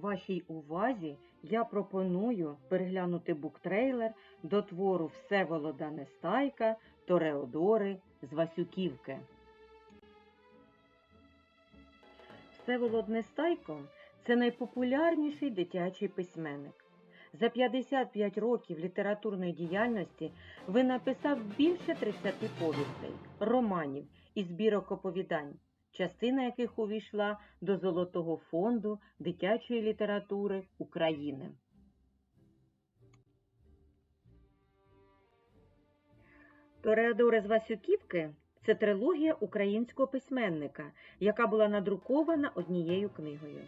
Вашій увазі я пропоную переглянути буктрейлер до твору Всеволода Нестайка Тореодори з Васюківки. Всеволод Нестайко це найпопулярніший дитячий письменник. За 55 років літературної діяльності ви написав більше 30 повістей, романів і збірок оповідань, частина яких увійшла до Золотого фонду дитячої літератури України. Тореадори з Васюківки це трилогія українського письменника, яка була надрукована однією книгою.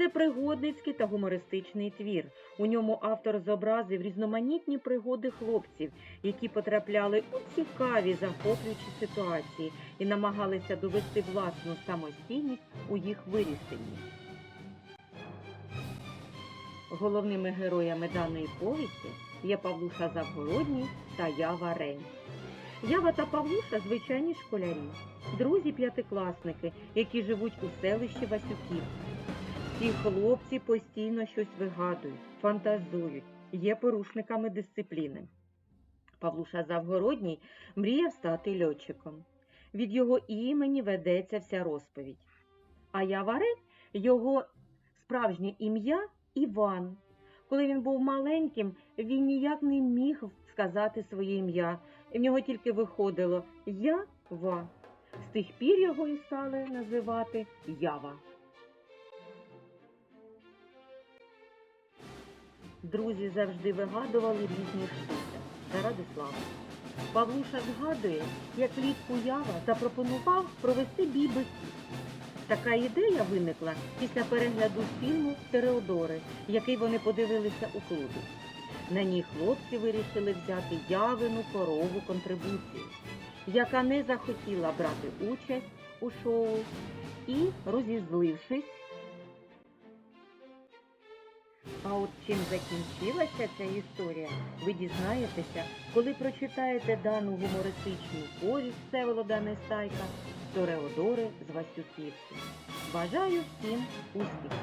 Це пригодницький та гумористичний твір. У ньому автор зобразив різноманітні пригоди хлопців, які потрапляли у цікаві захоплюючі ситуації і намагалися довести власну самостійність у їх вирішенні. Головними героями даної повісті є Павлуша Завгородній та Ява Рень. Ява та Павлуша звичайні школярі, друзі п'ятикласники, які живуть у селищі Васюків. Ці хлопці постійно щось вигадують, фантазують, є порушниками дисципліни. Павлуша Завгородній мріяв стати льотчиком. Від його імені ведеться вся розповідь. А Яваре його справжнє ім'я Іван. Коли він був маленьким, він ніяк не міг сказати своє ім'я. В нього тільки виходило Я-ва. З тих пір його і стали називати Ява. Друзі завжди вигадували різні штуки слави. Павлуша згадує, як влітку Ява запропонував провести бій биків. Така ідея виникла після перегляду фільму Тереодори, який вони подивилися у клубі. На ній хлопці вирішили взяти явину корову контрибуцію, яка не захотіла брати участь у шоу і, розізлившись, а от чим закінчилася ця історія, ви дізнаєтеся, коли прочитаєте дану гумористичну повість Всеволода Нестайка Тореодори з Васюківки. Бажаю всім успіхів!